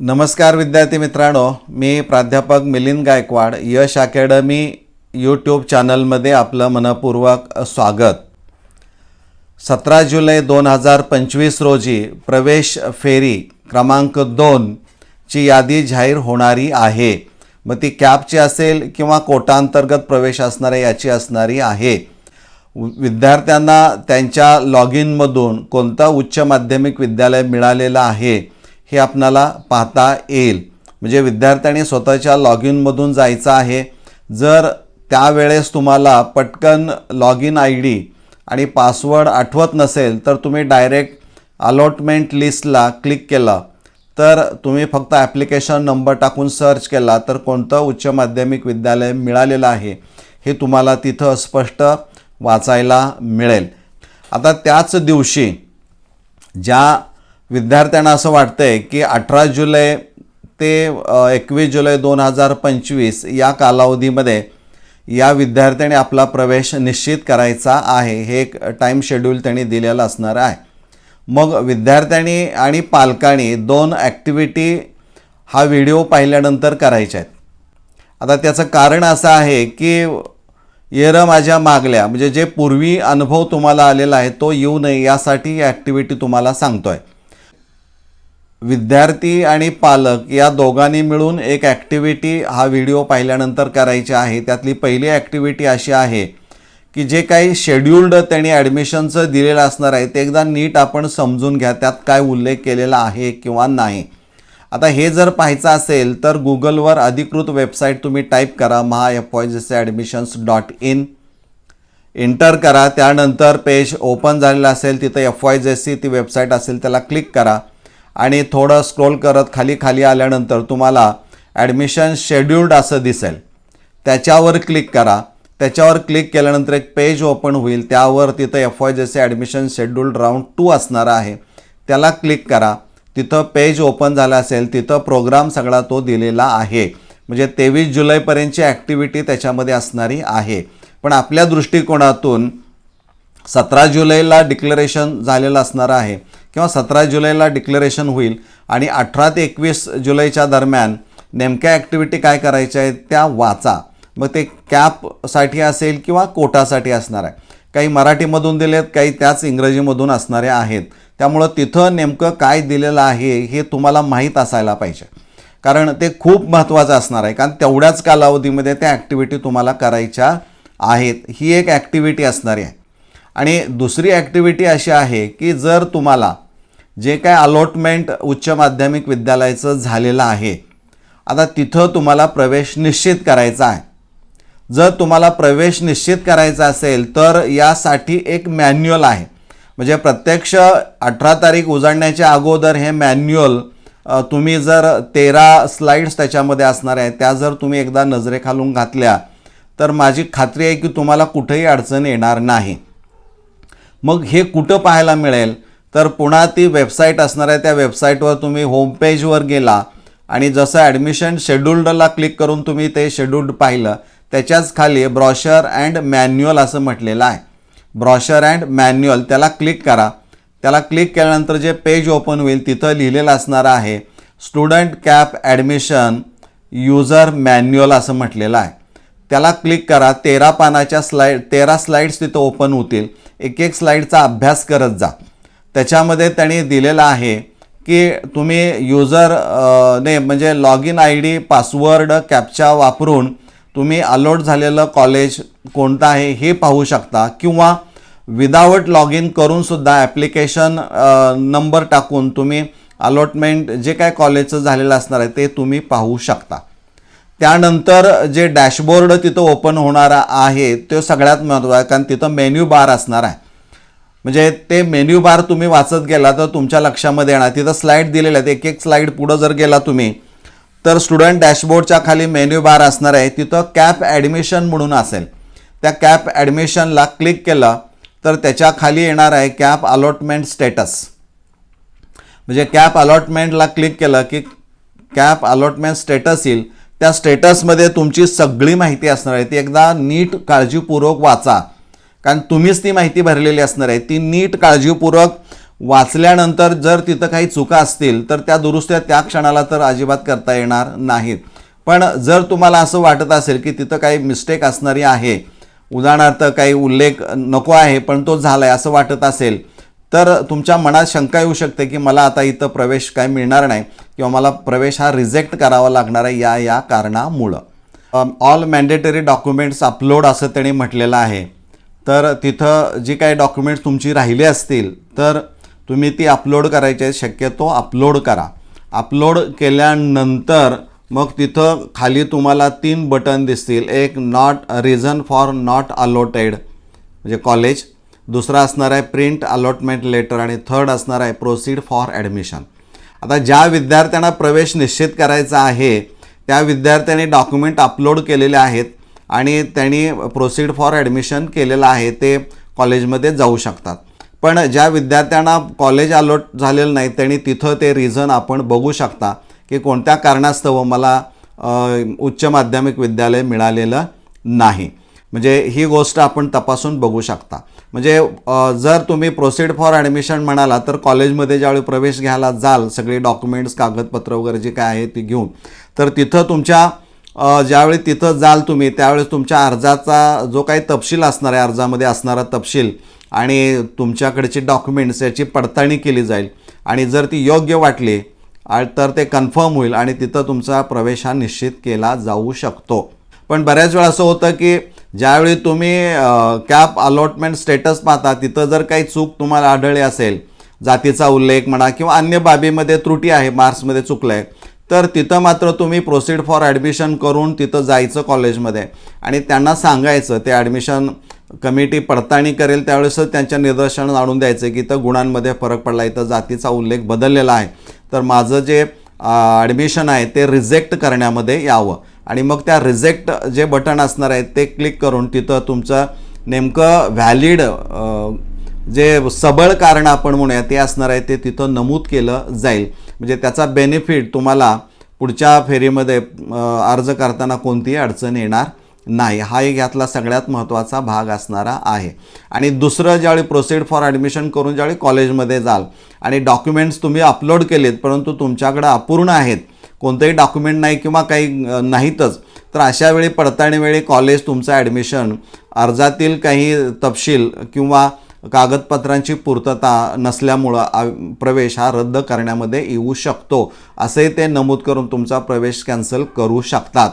नमस्कार विद्यार्थी मित्रांनो मी प्राध्यापक मिलिंद गायकवाड यश अकॅडमी यूट्यूब चॅनलमध्ये आपलं मनपूर्वक स्वागत. सतरा जुलै दोन हजार पंचवीस रोजी प्रवेश फेरी क्रमांक दोनची यादी जाहीर होणारी आहे. मग ती कॅपची असेल किंवा कोटांतर्गत प्रवेश असणाऱ्या याची असणारी आहे. विद्यार्थ्यांना त्यांच्या लॉग इनमधून कोणतं उच्च माध्यमिक विद्यालय मिळालेलं आहे? हे आपणाला पाहता येईल. म्हणजे विद्यार्थ्यांनी स्वतःच्या लॉग इनमधून जायचं आहे. जर त्यावेळेस तुम्हाला पटकन लॉग इन आय डी आणि पासवर्ड आठवत नसेल तर तुम्ही डायरेक्ट अलॉटमेंट लिस्टला क्लिक केलं. तर तुम्ही फक्त ॲप्लिकेशन नंबर टाकून सर्च केला तर कोणतं उच्च माध्यमिक विद्यालय मिळालेलं आहे हे तुम्हाला तिथं स्पष्ट वाचायला मिळेल. आता त्याच दिवशी ज्या विद्यार्थ्यांना असं वाटतंय की अठरा जुलै ते एकवीस जुलै दोन हजार पंचवीस या कालावधीमध्ये या विद्यार्थ्याने आपला प्रवेश निश्चित करायचा आहे हे एक टाईम शेड्यूल त्यांनी दिलेलं असणार आहे. मग विद्यार्थ्यांनी आणि पालकांनी दोन ॲक्टिव्हिटी हा व्हिडिओ पाहिल्यानंतर करायच्या आहेत. आता त्याचं कारण असं आहे की येरं माझ्या मागल्या म्हणजे जे पूर्वी अनुभव तुम्हाला आलेला आहे तो येऊ नये यासाठी ॲक्टिव्हिटी तुम्हाला सांगतो आहे विद्यार्थी आणि पालक या दोघांनी मिळून एक ॲक्टिव्हिटी हा व्हिडिओ पाहिल्यानंतर करायची आहे. त्यातली पहिली ॲक्टिव्हिटी अशी आहे की जे काही शेड्युल्ड त्यांनी ॲडमिशनचं दिलेलं असणार आहे ते एकदा नीट आपण समजून घ्या त्यात काय उल्लेख केलेला आहे किंवा नाही. आता हे जर पाहायचं असेल तर गुगलवर अधिकृत वेबसाईट तुम्ही टाईप करा महा एफ वाय जसे ॲडमिशन्स डॉट इन एंटर करा त्यानंतर पेज ओपन झालेलं असेल तिथं एफ वाय जे सी ती वेबसाईट असेल त्याला क्लिक करा. आणि थोडं स्क्रोल करत खाली खाली आल्यानंतर तुम्हाला ॲडमिशन शेड्युल्ड असं दिसेल. त्याच्यावर क्लिक करा. त्याच्यावर क्लिक केल्यानंतर एक पेज ओपन होईल. त्यावर तिथं एफ वाय जसे ॲडमिशन शेड्यूल्ड राऊंड टू असणार आहे. त्याला क्लिक करा. तिथं पेज ओपन झालं असेल तिथं प्रोग्राम सगळा तो दिलेला आहे. म्हणजे तेवीस जुलैपर्यंतची ॲक्टिव्हिटी त्याच्यामध्ये असणारी आहे. पण आपल्या दृष्टिकोनातून सतरा जुलैला डिक्लरेशन झालेलं असणार आहे. किंवा सतरा जुलैला डिक्लरेशन होईल आणि अठरा ते एकवीस जुलैच्या दरम्यान नेमक्या ॲक्टिव्हिटी काय करायच्या आहेत त्या वाचा. मग ते कॅपसाठी असेल किंवा कोटासाठी असणार आहे. काही मराठीमधून दिलेत काही त्याच इंग्रजीमधून असणारे आहेत. त्यामुळं तिथं नेमकं काय दिलेलं आहे हे तुम्हाला माहीत असायला पाहिजे. कारण ते खूप महत्त्वाचं असणार आहे. कारण तेवढ्याच कालावधीमध्ये त्या ॲक्टिव्हिटी तुम्हाला करायच्या आहेत. ही एक ॲक्टिव्हिटी असणारी आहे. आणि दुसरी ॲक्टिव्हिटी अशी आहे की जर तुम्हाला जे काय अलॉटमेंट उच्च माध्यमिक विद्यालयाचं झालेलं आहे आता तिथं तुम्हाला प्रवेश निश्चित करायचा आहे. जर तुम्हाला प्रवेश निश्चित करायचा असेल तर यासाठी एक मॅन्युअल आहे. म्हणजे प्रत्यक्ष अठरा तारीख उजाडण्याच्या अगोदर हे मॅन्युअल तुम्ही जर तेरा स्लाईड्स त्याच्यामध्ये असणार आहे त्या जर तुम्ही एकदा नजरेखालून घातल्या तर माझी खात्री आहे की तुम्हाला कुठेही अडचण येणार नाही. मग हे कुठं पाहायला मिळेल? तर पुन्हा ती वेबसाईट असणार आहे. त्या वेबसाईटवर तुम्ही होमपेजवर गेला आणि जसं ॲडमिशन शेड्युल्डला क्लिक करून तुम्ही ते शेड्युल्ड पाहिलं त्याच्याच खाली ब्रॉशर अँड मॅन्युअल असं म्हटलेलं आहे. ब्रॉशर अँड मॅन्युअल त्याला क्लिक करा. त्याला क्लिक केल्यानंतर जे पेज ओपन होईल तिथं लिहिलेलं असणार आहे student CAP admission user manual असं म्हटलेलं आहे. त्याला क्लिक करा. तेरा पानाच्या स्लाईड तेरा स्लाईड्स तिथं ओपन होतील. एक एक स्लाईडचा अभ्यास करत जा. त्याच्यामध्ये त्यांनी दिलेलं आहे की तुम्ही युजर ने म्हणजे log in I D password captcha वापरून तुम्ही अलोट झालेलं कॉलेज कोणतं आहे हे पाहू शकता. किंवा विदाउट लॉग इन करूनसुद्धा ॲप्लिकेशन नंबर टाकून तुम्ही अलॉटमेंट जे काय कॉलेजचं झालेलं असणार आहे ते तुम्ही पाहू शकता. त्यानंतर जे डॅशबोर्ड तिथं ओपन होणारा आहे तो सगळ्यात महत्त्वाचा आहे कारण तिथं मेन्यू बार असणार आहे. म्हणजे ते मेन्यू बार तुम्ही वाचत गेला तर तुमच्या लक्षामध्ये येणार. तिथं स्लाईड दिलेल्या आहेत. एक एक स्लाईड पुढं जर गेला तुम्ही तर स्टुडंट डॅशबोर्डच्या खाली मेन्यू बार असणार आहे. तिथं कॅप ॲडमिशन म्हणून असेल. त्या कॅप ॲडमिशनला क्लिक केलं तर त्याच्याखाली येणार आहे कॅप अलॉटमेंट स्टेटस. म्हणजे कॅप अलॉटमेंटला क्लिक केलं की कॅप अलॉटमेंट स्टेटस येईल. त्या स्टेटसमध्ये तुमची सगळी माहिती असणार आहे. ती एकदा नीट काळजीपूर्वक वाचा. कारण तुम्हीच ती माहिती भरलेली असणार आहे. ती नीट काळजीपूर्वक वाचल्यानंतर जर तिथं काही चुका असतील तर त्या दुरुस्त्या त्या क्षणाला तर अजिबात करता येणार नाहीत. पण जर तुम्हाला असं वाटत असेल की तिथं काही मिस्टेक असणारी आहे उदाहरणार्थ काही उल्लेख नको आहे पण तो झाला आहे असं वाटत असेल तर तुमच्या मनात शंका येऊ शकते की मला आता इथं प्रवेश काय मिळणार नाही किंवा मला प्रवेश हा रिजेक्ट करावा लागणार आहे या या कारणामुळं. ऑल मॅन्डेटरी डॉक्युमेंट्स अपलोड असं त्याने म्हटलेलं आहे. तर तिथं जी काही डॉक्युमेंट्स तुमची राहिली असतील तर तुम्ही ती अपलोड करायची आहे. शक्यतो अपलोड करा. अपलोड केल्यानंतर मग तिथं खाली तुम्हाला तीन बटन दिसतील. एक not reason for not allotted म्हणजे कॉलेज दुसरा असणार आहे प्रिंट अलॉटमेंट लेटर आणि थर्ड असणार आहे प्रोसीड फॉर ॲडमिशन आता ज्या विद्यार्थ्यांना प्रवेश निश्चित करायचा आहे त्या विद्यार्थ्यांनी डॉक्युमेंट अपलोड केलेले आहेत आणि त्यांनी प्रोसीड फॉर ॲडमिशन केलेलं आहे ते कॉलेजमध्ये जाऊ शकतात. पण ज्या विद्यार्थ्यांना कॉलेज अलॉट झालेलं नाही त्यांनी तिथं ते रिझन आपण बघू शकता की कोणत्या कारणास्तव मला उच्च माध्यमिक विद्यालय मिळालेलं नाही. म्हणजे ही गोष्ट आपण तपासून बघू शकता. म्हणजे जर तुम्ही प्रोसीड फॉर ॲडमिशन म्हणाला तर कॉलेजमध्ये ज्यावेळी प्रवेश घ्यायला जाल सगळी डॉक्युमेंट्स कागदपत्र वगैरे जे काय आहे ती घेऊन तर तिथं तुमच्या ज्यावेळी तिथं जाल तुम्ही त्यावेळेस तुमच्या अर्जाचा जो काही तपशील असणार आहे अर्जामध्ये असणारा तपशील आणि तुमच्याकडची डॉक्युमेंट्स याची पडताळणी केली जाईल. आणि जर ती योग्य वाटली तर ते कन्फर्म होईल आणि तिथं तुमचा प्रवेश हा निश्चित केला जाऊ शकतो. पण बऱ्याच वेळा असं होतं की ज्यावेळी तुम्ही कॅप अलॉटमेंट स्टेटस पाहता तिथं जर काही चूक तुम्हाला आढळली असेल जातीचा उल्लेख म्हणा किंवा अन्य बाबीमध्ये त्रुटी आहे मार्क्समध्ये चुकलं आहे तर तिथं मात्र तुम्ही प्रोसीड फॉर ॲडमिशन करून तिथं जायचं कॉलेजमध्ये. आणि त्यांना सांगायचं ते ॲडमिशन कमिटी पडताळणी करेल त्यावेळेसच त्यांच्या निदर्शनात आणून द्यायचं की इथं गुणांमध्ये फरक पडला इथं जातीचा उल्लेख बदललेला आहे. तर माझं जे ॲडमिशन आहे ते रिजेक्ट करण्यामध्ये यावं. आणि मग त्या रिजेक्ट जे बटन असणार आहे ते क्लिक करून तिथं तुमचं नेमकं व्हॅलिड जे सबळ कारण आपण म्हणूया ते असणार आहे ते तिथं नमूद केलं जाईल. म्हणजे त्याचा बेनिफिट तुम्हाला पुढच्या फेरीमध्ये अर्ज करताना कोणतीही अडचण येणार नाही. हा एक यातला सगळ्यात महत्त्वाचा भाग असणारा आहे. आणि दुसरं ज्यावेळी प्रोसीड फॉर ॲडमिशन करून ज्यावेळी कॉलेजमध्ये जाल आणि डॉक्युमेंट्स तुम्ही अपलोड केलेत परंतु तुमच्याकडं अपूर्ण आहेत कोणतंही डॉक्युमेंट नाही किंवा काही नाहीतच. तर अशा वेळी पडताळणीवेळी कॉलेज तुमचं ॲडमिशन अर्जातील काही तपशील किंवा कागदपत्रांची पूर्तता नसल्यामुळं प्रवेश हा रद्द करण्यामध्ये येऊ शकतो असे ते नमूद करून तुमचा प्रवेश कॅन्सल करू शकतात.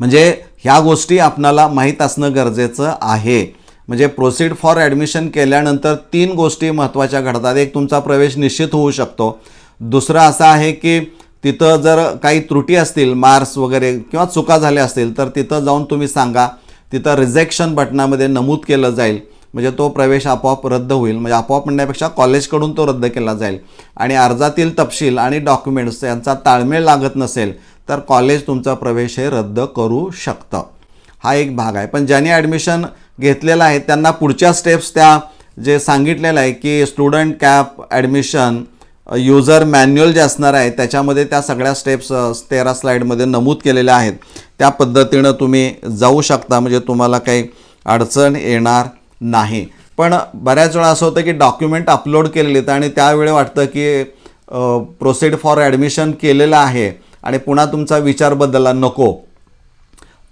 म्हणजे ह्या गोष्टी आपणाला माहीत असणं गरजेचं आहे. म्हणजे प्रोसीड फॉर ॲडमिशन केल्यानंतर तीन गोष्टी महत्त्वाच्या घडतात. एक तुमचा प्रवेश निश्चित होऊ शकतो. दुसरं असं आहे की तिथं जर काही त्रुटी असतील मार्क्स वगैरे किंवा चुका झाल्या असतील तर तिथं जाऊन तुम्ही सांगा. तिथं रिजेक्शन बटनामध्ये नमूद केलं जाईल. म्हणजे तो प्रवेश आपोआप रद्द होईल. म्हणजे आपोआप म्हणण्यापेक्षा कॉलेजकडून तो रद्द केला जाईल. आणि अर्जातील तपशील आणि डॉक्युमेंट्स यांचा ताळमेळ लागत नसेल तर कॉलेज तुमचा प्रवेश हे रद्द करू शकतं. हा एक भाग आहे. पण ज्यांनी ॲडमिशन घेतलेलं आहे त्यांना पुढच्या स्टेप्स त्या जे सांगितलेलं आहे की student CAP admission user manual जे असणार आहे त्याच्यामध्ये त्या सगळ्या स्टेप्स तेरा स्लाईडमध्ये नमूद केलेल्या आहेत. त्या पद्धतीनं तुम्ही जाऊ शकता म्हणजे तुम्हाला काही अडचण येणार नाही. पण बऱ्याच वेळा असं होतं की डॉक्युमेंट अपलोड केलेले आहेत आणि त्यावेळी वाटतं की प्रोसीड फॉर ॲडमिशन केलेलं आहे आणि पुन्हा तुमचा विचार बदलला नको.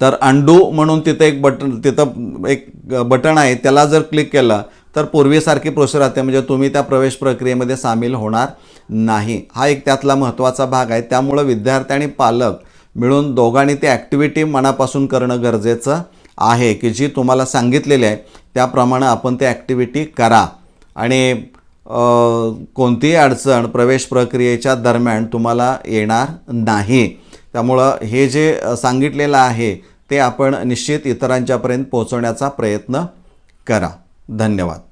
तर अंडू म्हणून तिथं एक बटन तिथं एक बटन आहे त्याला जर क्लिक केलं तर पूर्वीसारखी प्रोसेस राहते म्हणजे तुम्ही त्या प्रवेश प्रक्रियेमध्ये सामील होणार नाही. हा एक त्यातला महत्त्वाचा भाग आहे. त्यामुळं विद्यार्थी आणि पालक मिळून दोघांनी ती ॲक्टिव्हिटी मनापासून करणं गरजेचं आहे की जी तुम्हाला सांगितलेली आहे त्याप्रमाणे आपण ते ॲक्टिव्हिटी करा. आणि कोणतीही अडचण प्रवेश प्रक्रियेच्या दरम्यान तुम्हाला येणार नाही. त्यामुळं हे जे सांगितलेलं आहे ते आपण निश्चित इतरांच्यापर्यंत पोहोचवण्याचा प्रयत्न करा. धन्यवाद.